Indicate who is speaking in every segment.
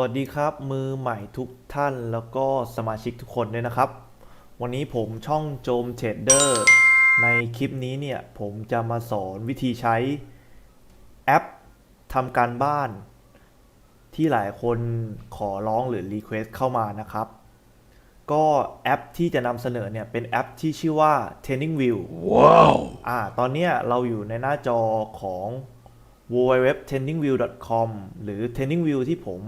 Speaker 1: วัสดีครับ มือใหม่ทุกท่านแล้วก็สมาชิกทุกคนด้วยนะครับ วันนี้ผมช่องโจมเทรดเดอร์ในคลิปนี้เนี่ย ผมจะมาสอนวิธีใช้แอปทำการบ้าน ที่หลายคนขอร้องหรือรีเควสเข้ามานะครับ ก็แอปที่จะนำเสนอเนี่ย เป็นแอปที่ชื่อว่า Training View
Speaker 2: ว้าว
Speaker 1: อ่าตอนเนี้ยเราอยู่ในหน้าจอของ www.trainingview.com หรือ Training View ที่ผม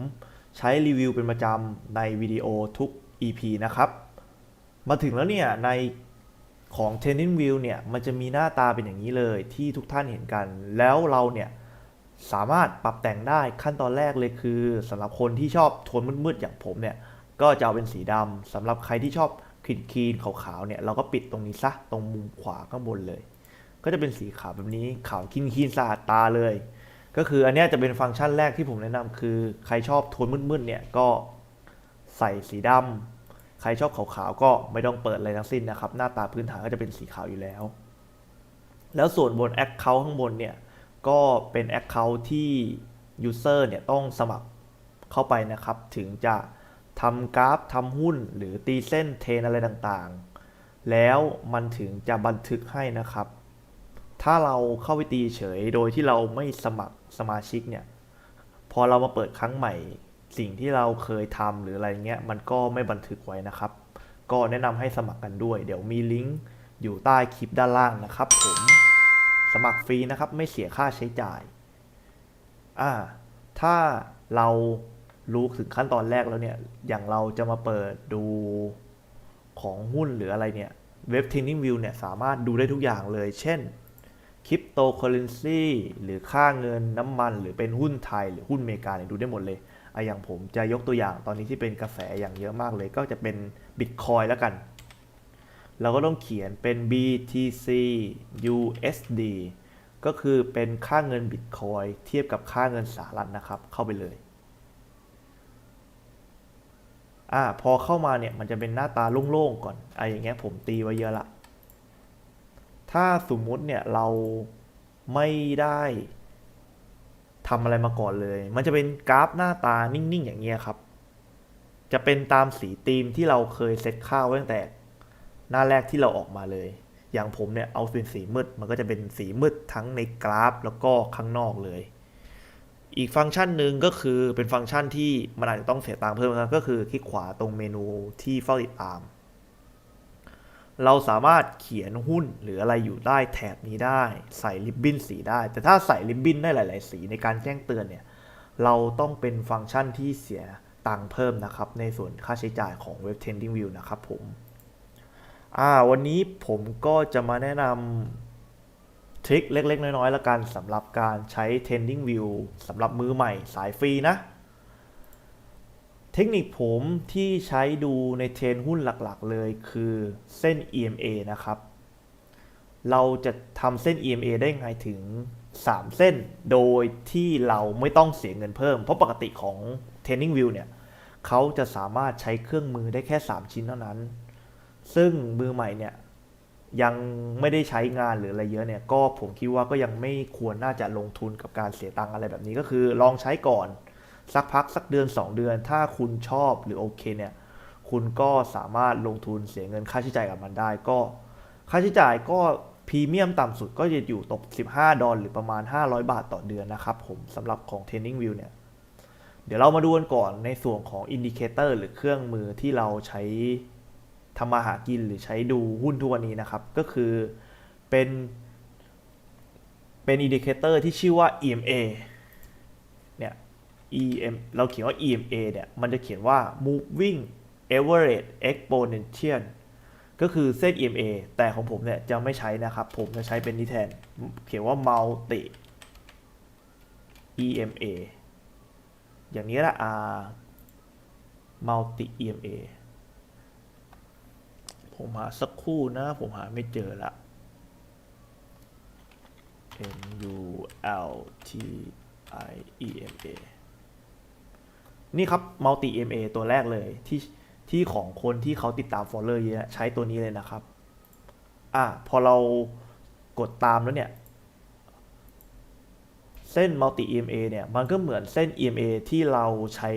Speaker 1: ใช้รีวิวเป็นประจำในวิดีโอทุก EP นะครับ มาถึงแล้วเนี่ยในของ Training View เนี่ยมันจะมีหน้าตาเป็นอย่างนี้เลยที่ทุกท่านเห็นกัน แล้วเราเนี่ยสามารถปรับแต่งได้ขั้นตอนแรกเลยคือสำหรับคนที่ชอบโทนมืดๆอย่างผมเนี่ยก็จะเอาเป็นสีดำสำหรับใครที่ชอบคลีนคีนๆขาวๆเนี่ยเราก็ปิดตรงนี้ซะตรงมุมขวาข้างบนเลย ก็จะเป็นสีขาวแบบนี้ขาวคินคีนๆสะอาดตาเลย ก็คืออันนี้จะเป็นฟังก์ชันแรกที่ผมแนะนำคือ ใครชอบโทนมืดๆเนี่ยก็ใส่สีดำใครชอบขาวๆก็ไม่ต้องเปิดอะไรทั้งสิ้นนะครับ หน้าตาพื้นฐานก็จะเป็นสีขาวอยู่แล้ว แล้วส่วนบน Account ข้างบนเนี่ยก็เป็น Account ที่ User เนี่ยต้องสมัครเข้าไปนะครับ ถึงจะทำกราฟทำหุ้นหรือตีเส้นเทนอะไรต่างๆ แล้วมันถึงจะบันทึกให้นะครับ ถ้าเราเข้าไปตีเฉยโดยที่เราไม่สมัครสมาชิกเนี่ย พอเรามาเปิดครั้งใหม่ สิ่งที่เราเคยทำหรืออะไรเงี้ยมันก็ไม่บันทึกไว้นะครับ ก็แนะนำให้สมัครกันด้วย เดี๋ยวมีลิงก์อยู่ใต้คลิปด้านล่างนะครับ ผมสมัครฟรีนะครับไม่เสียค่าใช้จ่ายอ่าถ้าเรารู้ถึงขั้นตอนแรกแล้วเนี่ย อย่างเราจะมาเปิดดูของหุ้นหรืออะไรเนี่ย เว็บ Training View เนี่ยสามารถดูได้ทุกอย่างเลย เช่น คริปโตเคอเรนซีหรือค่าเงินน้ำมันหรือเป็นหุ้นไทยหรือหุ้นอเมริกาเนี่ยดูได้หมดเลยไออย่างผมจะยกตัวอย่างตอนนี้ที่เป็นกระแสอย่างเยอะมากเลย ก็จะเป็น Bitcoin แล้วกัน เราก็ต้องเขียนเป็น BTC USD ก็คือเป็นค่าเงิน Bitcoin เทียบกับค่าเงินสหรัฐนะครับ เข้าไปเลยอ่าพอเข้ามาเนี่ยมันจะเป็นหน้าตาโล่งๆก่อนไออย่างเงี้ยผมตีไว้เยอะละ ถ้าสมมุติเนี่ยเราไม่ได้ทำอะไรมาก่อนเลย มันจะเป็นกราฟหน้าตานิ่งๆ อย่างเงี้ยครับ จะเป็นตามสีธีมที่เราเคยเซตค่าไว้ตั้งแต่ หน้าแรกที่เราออกมาเลย อย่างผมเนี่ยเอาเป็นสีมืด มันก็จะเป็นสีมืดทั้งในกราฟแล้วก็ข้างนอกเลย อีกฟังก์ชันหนึ่งก็คือเป็นฟังก์ชันที่มันอาจจะต้องเสียตังค์เพิ่มนะก็คือคลิกขวาตรงเมนูที่เฝ้าติดตาม เราสามารถเขียนหุ้นหรืออะไรอยู่ใต้แถบนี้ได้ ใส่ริบบิ้นสีได้ แต่ถ้าใส่ริบบิ้นได้หลาย ๆ สีในการแจ้งเตือนเนี่ยเราต้องเป็นฟังก์ชันที่เสียตังค์เพิ่มนะครับ ในส่วนค่าใช้จ่ายของเว็บ Trending View นะครับผมอ่าวันนี้ผมก็จะมาแนะนำทริคเล็ก ๆ น้อยๆแล้วกันสำหรับการใช้ Trending View สำหรับมือใหม่สายฟรีนะ เทคนิคผมที่ใช้ดูในเทรนหุ้นหลักๆ เลยคือเส้น EMA นะครับ เราจะทำเส้น EMA ได้ไงถึง 3 เส้น โดยที่เราไม่ต้องเสียเงินเพิ่ม เพราะปกติของ Training View เนี่ยเขาจะสามารถใช้เครื่องมือได้แค่ 3 ชิ้นเท่านั้น ซึ่งมือใหม่เนี่ยยังไม่ได้ใช้งานหรืออะไรเยอะเนี่ย ก็ผมคิดว่าก็ยังไม่ควรน่าจะลงทุนกับการเสียตังค์อะไรแบบนี้ก็คือลองใช้ก่อน สักพักสักเดือน 2 เดือน ถ้าคุณชอบหรือโอเคเนี่ย คุณก็สามารถลงทุนเสียเงินค่าใช้จ่ายกับมันได้ ก็ ค่าใช้จ่ายก็พรีเมียมต่ำสุดก็จะอยู่ตก 15 ดอลหรือประมาณ 500 บาทต่อเดือนนะครับผมสำหรับของ Training View เนี่ย เดี๋ยวเรามาดูกันก่อนในส่วนของอินดิเคเตอร์หรือเครื่องมือที่เราใช้ทำมาหากินหรือใช้ดูหุ้นทุกวันนี้นะครับ ก็คือเป็นเป็นอินดิเคเตอร์ที่ชื่อว่า EMA เนี่ย EM เราเขียนว่า EMA เนี่ย มันจะเขียนว่า moving average exponential ก็คือเส้น EMA แต่ของผมเนี่ยจะไม่ใช้นะครับ ผมจะใช้เป็นนี้แทน เขียนว่า multi EMA อย่างนี้ละ R multi EMA ผมหาสักคู่นะ ผมหาไม่เจอละ M U L T I E M A นี่ครับ multi MA ตัวแรกเลยที่ที่ของคนที่เขาติดตาม follower เยอะใช้ตัวนี้เลยนะครับ อะพอเรากดตามแล้วเนี่ย เส้น multi EMA เนี่ย มันก็เหมือนเส้น EMA ที่เราใช้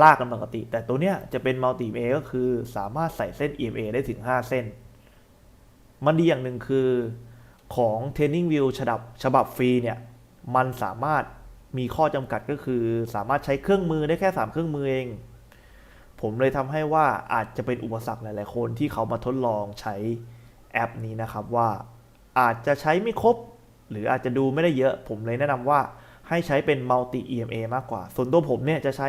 Speaker 1: ลากกันปกติ แต่ตัวเนี้ยจะเป็น multi EMA ก็คือสามารถใส่เส้น EMA ได้ถึง 5 เส้น มันดีอย่างหนึ่งคือของ Training View ฉบับฉบับฟรีเนี่ย มันสามารถ มีข้อจำกัดก็คือ สามารถใช้เครื่องมือได้แค่ 3 เครื่องมือเอง ผมเลยทำให้ว่าอาจจะเป็นอุปสรรคหลาย ๆ คนที่เขามาทดลองใช้แอปนี้นะครับว่าอาจจะใช้ไม่ครบ หรืออาจจะดูไม่ได้เยอะ ผมเลยแนะนำว่าให้ใช้เป็น multi EMA มากกว่า ส่วนตัวผมเนี่ยจะใช้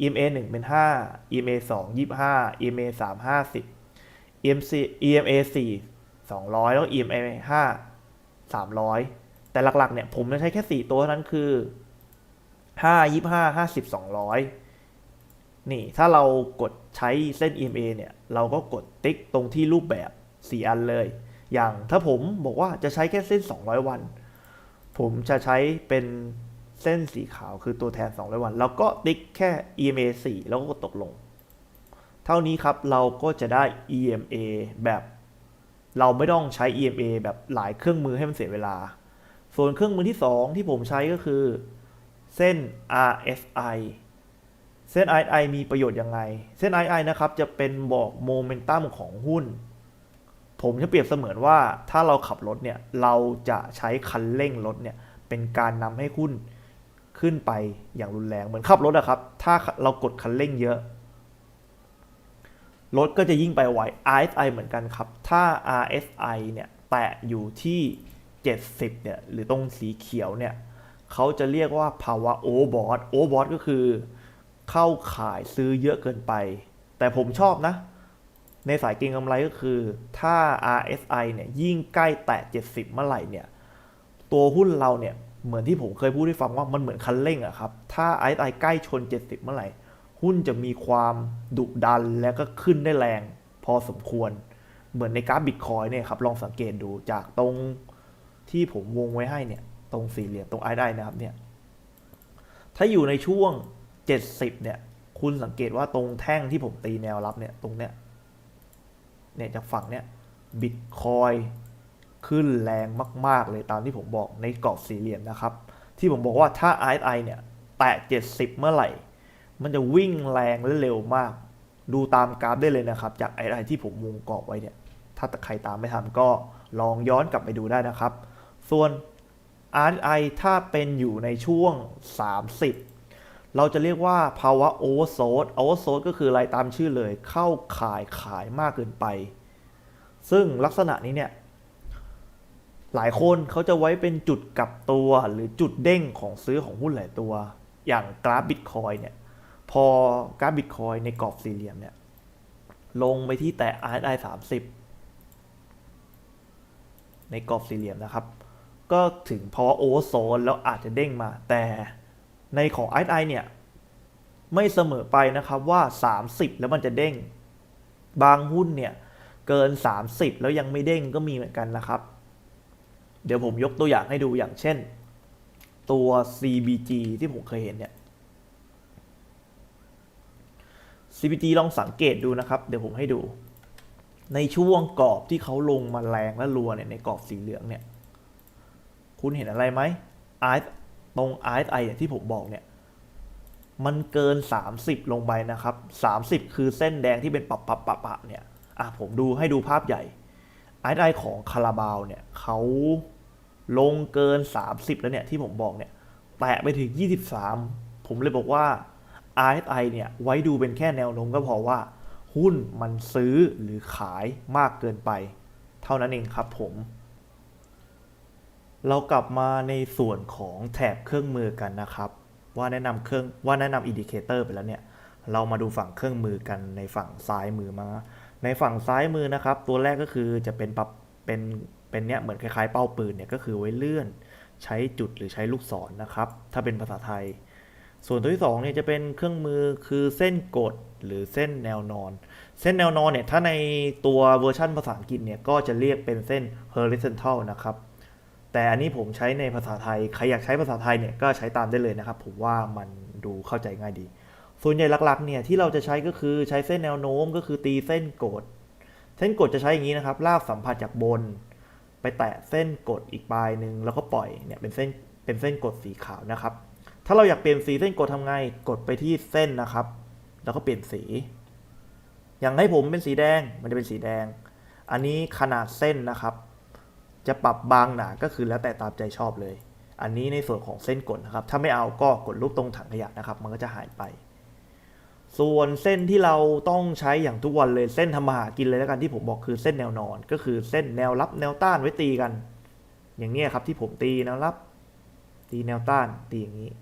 Speaker 1: EMA 1 เป็น 5 EMA 2 25 EMA 3 50 EMC EMA 4 200 แล้วก็ EMA 5 300 แต่หลัก ๆ เนี่ยผมจะใช้แค่ 4 ตัวเท่านั้นคือ 5 25 50 200นี่ถ้าเรากดใช้เส้น EMA เนี่ย เราก็กดติ๊กตรงที่รูปแบบ 4 อันเลย อย่างถ้าผมบอกว่าจะใช้แค่เส้น 200 วัน ผมจะใช้เป็นเส้นสีขาวคือตัวแทน 200 วัน แล้วก็ติ๊กแค่ EMA 4 แล้วก็ตกลง เท่านี้ครับเราก็จะได้ EMA แบบ เราไม่ต้องใช้ EMA แบบหลายเครื่องมือให้มันเสียเวลา ส่วนเครื่องมือที่ 2 ที่ผมใช้ก็คือ เส้น RSI เส้น RSI มีประโยชน์ยังไง เส้น RSI นะครับจะเป็นบอกโมเมนตัมของหุ้น ผมจะเปรียบเสมือนว่าถ้าเราขับรถเนี่ยเราจะใช้คันเร่งรถเนี่ยเป็นการนำให้หุ้นขึ้นไปอย่างรุนแรงเหมือนขับรถอะครับ ถ้าเรากดคันเร่งเยอะ รถก็จะยิ่งไปไว RSI เหมือนกันครับ ถ้า RSI เนี่ยแตะอยู่ที่ 70เนี่ยหรือตรงสีเขียวเนี่ย เขาจะเรียกว่าภาวะ overbought overbought ก็คือ เข้าขายซื้อเยอะเกินไป แต่ผมชอบนะ ในสายเก็งกำไรก็คือ ถ้า RSI เนี่ยยิ่งใกล้แตะ 70 เมื่อไหร่เนี่ย ตัวหุ้นเราเนี่ย เหมือนที่ผมเคยพูดให้ฟังว่ามันเหมือนคันเร่งอะครับ ถ้า RSI ใกล้ชน 70 เมื่อไหร่ หุ้นจะมีความดุดันและก็ขึ้นได้แรง พอสมควร เหมือนในกราฟบิตคอยเนี่ยครับ ลองสังเกตดูจากตรงที่ผมวงไว้ให้เนี่ย ตรงสี่เหลี่ยมตรง RSI นะครับเนี่ยถ้าอยู่ในช่วง 70 เนี่ย คุณสังเกตว่าตรงแท่งที่ผมตีแนวรับเนี่ยตรงเนี้ยเนี่ยจากฝั่งเนี้ยบิตคอยขึ้นแรงมาก ๆ เลยตามที่ผมบอกในกรอบสี่เหลี่ยมนะครับ ที่ผมบอกว่าถ้า RSI เนี่ย แตะ 70 เมื่อไหร่ มันจะวิ่งแรงและเร็วมาก ดูตามกราฟได้เลยนะครับ จาก RSI ที่ผมวงกรอบไว้เนี่ย ถ้าใครตามไม่ทันก็ลองย้อนกลับไปดูได้นะครับ ส่วน RSI ถ้าเป็นอยู่ในช่วง 30 เราจะเรียกว่าภาวะ oversold oversold ก็คืออะไรตามชื่อเลย เข้าขายขายมากเกินไป ซึ่งลักษณะนี้เนี่ย หลายคนเขาจะไว้เป็นจุดกลับตัวหรือจุดเด้งของซื้อของหุ้นหลายตัว อย่างกราฟบิตคอยเนี่ย พอกราฟบิตคอยในกรอบสี่เหลี่ยมเนี่ย ลงไปที่แตะ RSI 30 ในกรอบสี่เหลี่ยมนะครับ ก็ถึงภาวะโอเวอร์โซนแล้วอาจจะเด้งมา แต่ในของ RSI เนี่ย ไม่เสมอไปนะครับว่า 30 แล้วมันจะเด้ง บางหุ้นเนี่ยเกิน 30 แล้วยังไม่เด้งก็มีเหมือนกันนะครับ เดี๋ยวผมยกตัวอย่างให้ดูอย่างเช่น ตัว CBG ที่ผมเคยเห็นเนี่ย CBG ลองสังเกตดูนะครับ เดี๋ยวผมให้ดู ในช่วงกรอบที่เขาลงมาแรงและรัวเนี่ยในกรอบสีเหลืองเนี่ย คุณเห็นอะไรไหม R ตรง RSI เนี่ยที่ผมบอกเนี่ย มันเกิน 30 ลงไปนะครับ 30 คือเส้นแดงที่เป็นปับปับปับปับเนี่ย อะผมดูให้ดูภาพใหญ่ RSI ของคาราบาวเนี่ยเขาลงเกิน 30 แล้วเนี่ยที่ผมบอกเนี่ยแตะไปถึง 23 ผมเลยบอกว่า RSI เนี่ยไว้ดูเป็นแค่แนวโน้มก็พอว่า หุ้นมันซื้อหรือขายมากเกินไป เท่านั้นเองครับผม เรากลับมาในส่วนของแถบเครื่องมือกันนะครับ ว่าแนะนำเครื่องว่าแนะนำอินดิเคเตอร์ไปแล้วเนี่ยเรามาดูฝั่งเครื่องมือกันในฝั่งซ้ายมือมา ในฝั่งซ้ายมือนะครับ ตัวแรกก็คือจะเป็นปรับเป็นเป็นเนี้ยเหมือนคล้ายๆเป้าปืนเนี่ยก็คือไว้เลื่อนใช้จุดหรือใช้ลูกศรนนะครับ ถ้าเป็นภาษาไทย ส่วนตัวที่2เนี่ยจะเป็นเครื่องมือคือเส้นกดหรือเส้นแนวนอน เส้นแนวนอนเนี่ยถ้าในตัวเวอร์ชันภาษาอังกฤษเนี่ยก็จะเรียกเป็นเส้น horizontal นะครับ แต่อันนี้ผมใช้ในภาษาไทย ใครอยากใช้ภาษาไทยเนี่ยก็ใช้ตามได้เลยนะครับ ผมว่ามันดูเข้าใจง่ายดี ส่วนใหญ่หลักๆเนี่ยที่เราจะใช้ก็คือใช้เส้นแนวโน้มก็คือตีเส้นกด เส้นกดจะใช้อย่างนี้นะครับ ลากสัมผัสจากบน ไปแตะเส้นกดอีกปลายหนึ่งแล้วก็ปล่อยเนี่ยเป็นเส้นเป็นเส้นกดสีขาวนะครับ ถ้าเราอยากเปลี่ยนสีเส้นกดทำไง กดไปที่เส้นนะครับ แล้วก็เปลี่ยนสี อย่างให้ผมเป็นสีแดงมันจะเป็นสีแดง อันนี้ขนาดเส้นนะครับ จะปรับบางหนาก็คือแล้วแต่ตามใจชอบเลย อันนี้ในส่วนของเส้นกดนะครับ ถ้าไม่เอาก็กดรูปตรงถังขยะนะครับ มันก็จะหายไป ส่วนเส้นที่เราต้องใช้อย่างทุกวันเลยเส้นทำมาหากินเลยแล้วกันที่ผมบอกคือเส้นแนวนอน ก็คือเส้นแนวรับแนวต้านไว้ตีกัน อย่างนี้ครับที่ผมตีแนวรับ ตีแนวต้านตีอย่างนี้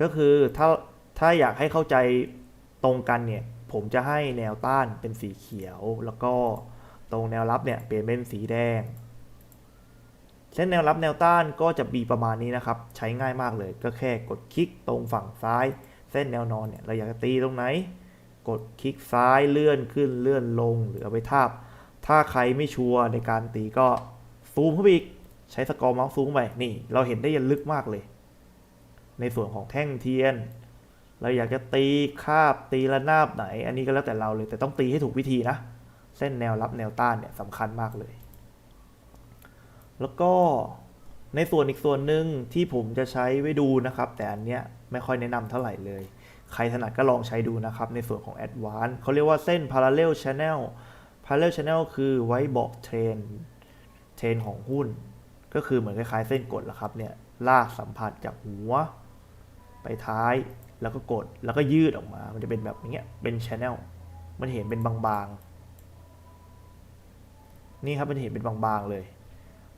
Speaker 1: ก็คือถ้าถ้าอยากให้เข้าใจตรงกันเนี่ยผมจะให้แนวต้านเป็นสีเขียวแล้วก็ ตรงแนวรับเนี่ยเปลี่ยนเป็นสีแดง เส้นแนวรับแนวต้านก็จะมีประมาณนี้นะครับ ใช้ง่ายมากเลยก็แค่กดคลิกตรงฝั่งซ้าย เส้นแนวนอนเนี่ยเราอยากจะตีตรงไหน กดคลิกซ้ายเลื่อนขึ้นเลื่อนลงหรือเอาไปทาบ ถ้าใครไม่ชัวร์ในการตีก็ซูมเข้าไปอีกใช้สกอร์เมาส์ซูมไปนี่ เราเห็นได้ยันลึกมากเลย ในส่วนของแท่งเทียน เราอยากจะตีคาบตีระนาบไหน อันนี้ก็แล้วแต่เราเลย แต่ต้องตีให้ถูกวิธีนะ เส้นแนวรับแนวต้านเนี่ยสำคัญมากเลย แล้วก็ในส่วนอีกส่วนหนึ่งที่ผมจะใช้ไว้ดูนะครับ แต่อันเนี้ยไม่ค่อยแนะนำเท่าไหร่เลย ใครถนัดก็ลองใช้ดูนะครับ ในส่วนของ Advanced เขาเรียกว่าเส้น Parallel Channel Parallel Channel คือไว้บอกเทรนเทรนของหุ้น ก็คือเหมือนคล้ายๆเส้นกดแหละครับเนี่ยลากสัมผัสจากหัว ไปท้ายแล้วก็กดแล้วก็ยืดออกมา มันจะเป็นแบบนี้เป็น channel มันเห็นเป็นบางๆ นี่ครับมันเห็นเป็นบางๆเลย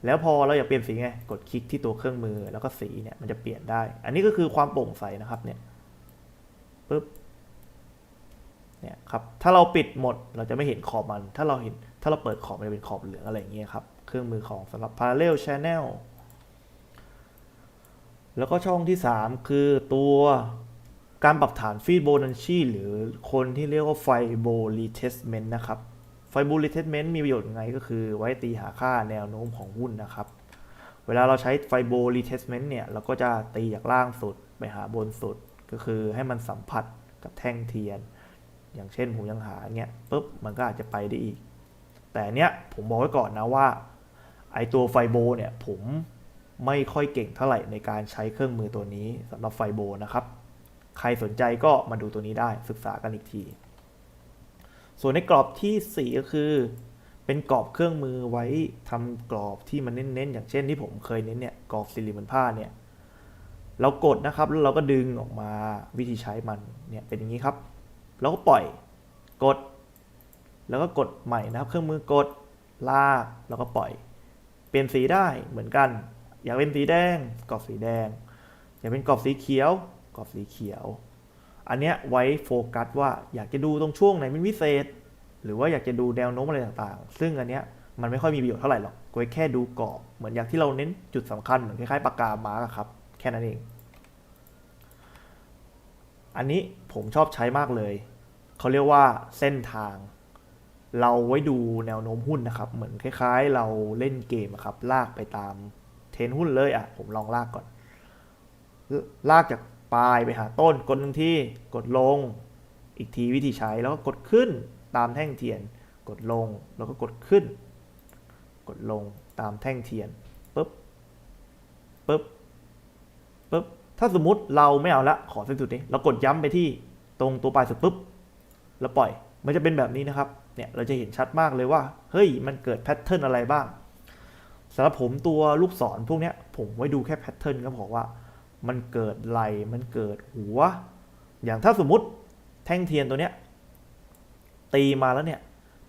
Speaker 1: แล้วพอเราอยากเปลี่ยนสีไง กดคลิกที่ตัวเครื่องมือแล้วก็สีเนี่ยมันจะเปลี่ยนได้ อันนี้ก็คือความโปร่งใสนะครับเนี่ยปึ๊บเนี่ยครับถ้าเราปิดหมดเราจะไม่เห็นขอบมัน ถ้าเราเห็นถ้าเราเปิดขอบมันจะเป็นขอบเหลืองอะไรอย่างเงี้ยครับ เครื่องมือของสำหรับ parallel channel แล้วก็ช่องที่ 3 คือตัวการปรับฐานฟีโบนัชชีหรือคนที่เรียกว่าไฟโบรีเทสเมนต์นะครับ ไฟโบรีเทสเมนต์มีประโยชน์ยังไงก็คือไว้ตีหาค่าแนวโน้มของหุ้นนะครับ เวลาเราใช้ไฟโบรีเทสเมนต์เนี่ย เราก็จะตีจากล่างสุดไปหาบนสุด ก็คือให้มันสัมผัสกับแท่งเทียน อย่างเช่นผมยังหาเงี้ยปุ๊บมันก็อาจจะไปได้อีก แต่เนี้ยผมบอกไว้ก่อนนะว่าไอตัวไฟโบเนี่ยผมไม่ค่อยเก่งเท่าไหร่ในการใช้เครื่องมือตัวนี้สำหรับไฟโบนะครับ ใครสนใจก็มาดูตัวนี้ได้ศึกษากันอีกที ส่วนในกรอบทีสี่ 4 ก็คือ เป็นกรอบเครื่องมือไว้ทำกรอบที่มันเน้นๆอย่างเช่นที่ผมเคยเน้นเนี่ยกรอบสี่เหลี่ยมผืนผ้าเนี่ยเรากดนะครับแล้วเราก็ดึงออกมาวิธีใช้มันเนี่ยเป็นอย่างนี้ครับ แล้วก็ปล่อยกด แล้วก็กดใหม่นะครับ เครื่องมือกดลากแล้วก็ปล่อย เปลี่ยนสีได้เหมือนกัน อยากเป็นสีแดงกรอบสีแดง อยากเป็นกรอบสีเขียวกรอบสีเขียว อันเนี้ยไว้โฟกัสว่าอยากจะดูตรงช่วงไหนเป็นพิเศษ หรือว่าอยากจะดูแนวโน้มอะไรต่างๆ ซึ่งอันเนี้ยมันไม่ค่อยมีประโยชน์เท่าไหร่หรอกก็แค่ดูกรอบ เหมือนอย่างที่เราเน้นจุดสำคัญเหมือนคล้ายๆปากกามาร์กครับ แค่นั้นเอง อันนี้ผมชอบใช้มากเลย เขาเรียกว่าเส้นทาง เราไว้ดูแนวโน้มหุ้นนะครับ เหมือนคล้าย ๆ เราเล่นเกมครับ ลากไปตามเทรนหุ้นเลยอะ ผมลองลากก่อน ลากจาก ปลายไปหาต้นกดหนึ่งที่กดลง อีกทีวิธีใช้แล้วก็กดขึ้นตามแท่งเทียน กดลงแล้วก็กดขึ้น กดลงตามแท่งเทียนปึ๊บปึ๊บปึ๊บถ้าสมมุติเราไม่เอาละขอเส้นสุดนี้เรากดย้ำไปที่ตรงตัวปลายสุดปุ๊บแล้วปล่อยมันจะเป็นแบบนี้นะครับเนี่ยเราจะเห็นชัดมากเลยว่า เฮ้ยมันเกิดแพทเทิร์นอะไรบ้างสำหรับผมตัวลูกศรพวกเนี้ยผมไว้ดูแค่แพทเทิร์นก็พอว่า มันเกิดไหลมันเกิดหัว อย่างถ้าสมมุติแท่งเทียนตัวเนี้ยตีมาแล้วเนี่ย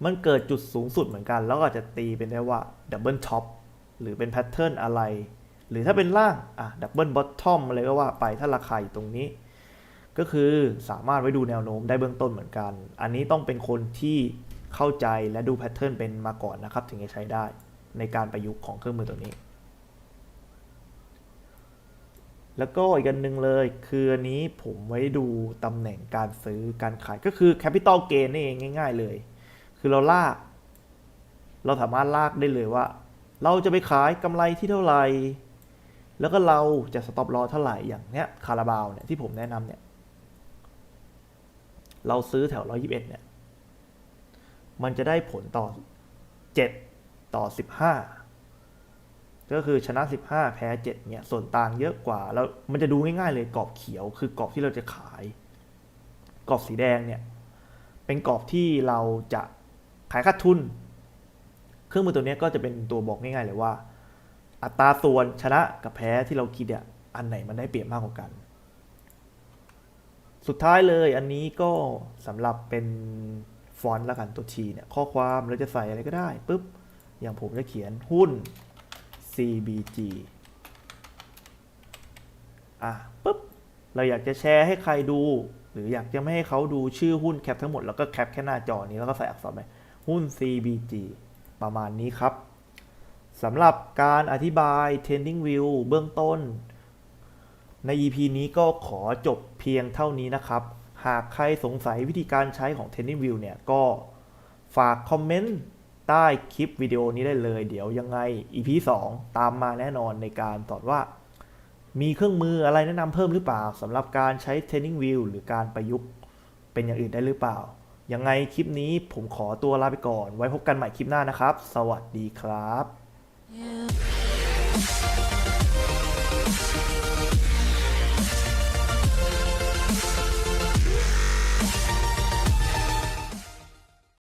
Speaker 1: มันเกิดจุดสูงสุดเหมือนกัน แล้วก็จจะตีเป็นได้ว่าดับเบิลท็อปหรือเป็นแพทเทิร์นอะไร หรือถ้าเป็นล่างอะดับเบิลบอททอมอะไรก็ว่าไปถ้าราคาอยู่ตรงนี้ ก็คือสามารถไว้ดูแนวโน้มได้เบื้องต้นเหมือนกัน อันนี้ต้องเป็นคนที่เข้าใจและดูแพทเทิร์นเป็นมาก่อนนะครับ ถึงจะใช้ได้ในการประยุกต์ของเครื่องมือตัวนี้ แล้วก็อีกอันหนึ่งเลยคืออันนี้ผมไว้ดูตำแหน่งการซื้อการขายก็คือ Capital Gain นี่เองง่าย ๆ เลย คือเราลาก เราสามารถลากได้เลยว่า เราจะไปขายกำไรที่เท่าไหร่ แล้วก็เราจะสต็อปลอเท่าไหร่อย่างเนี้ยคาราบาวเนี่ยที่ผมแนะนำเนี่ย เราซื้อแถว 121 เนี่ย มันจะได้ผลต่อ 7 ต่อ 15 ก็คือชนะ 15 แพ้7เนี่ยส่วนต่างเยอะกว่า แล้วมันจะดูง่ายๆเลยกรอบเขียว คือกรอบที่เราจะขาย กรอบสีแดงเนี่ยเป็นกรอบที่เราจะขายขาดทุน เครื่องมือตัวนี้ก็จะเป็นตัวบอกง่ายๆเลยว่า อัตราส่วนชนะกับแพ้ที่เราคิดเนี่ยอันไหนมันได้เปรียบมากกว่ากัน สุดท้ายเลยอันนี้ก็สำหรับเป็นฟอนต์ละกันตัวทีเนี่ยข้อความเราจะใส่อะไรก็ได้ปุ๊บอย่างผมจะเขียนหุ้น CBG อะปุ๊บ เราอยากจะแชร์ให้ใครดู หรืออยากจะไม่ให้เขาดูชื่อหุ้นแคปทั้งหมด แล้วก็แคปแค่หน้าจอนี้แล้วก็ใส่อักษรไปหุ้น CBG ประมาณนี้ครับสำหรับการอธิบาย Trending View เบื้องต้น ใน EP นี้ก็ขอจบเพียงเท่านี้นะครับ หากใครสงสัยวิธีการใช้ของ Trending View เนี่ยก็ฝากคอมเมนต์ ใต้คลิปวิดีโอนี้ได้เลย เดี๋ยวยังไง EP 2 ตามมาแน่นอนในการสอนว่า มีเครื่องมืออะไรแนะนำเพิ่มหรือเปล่าสำหรับการใช้ Training View หรือการประยุกต์เป็นอย่างอื่นได้หรือเปล่า ยังไงคลิปนี้ผมขอตัวลาไปก่อน ไว้พบกันใหม่คลิปหน้านะครับ สวัสดีครับ
Speaker 2: Yeah.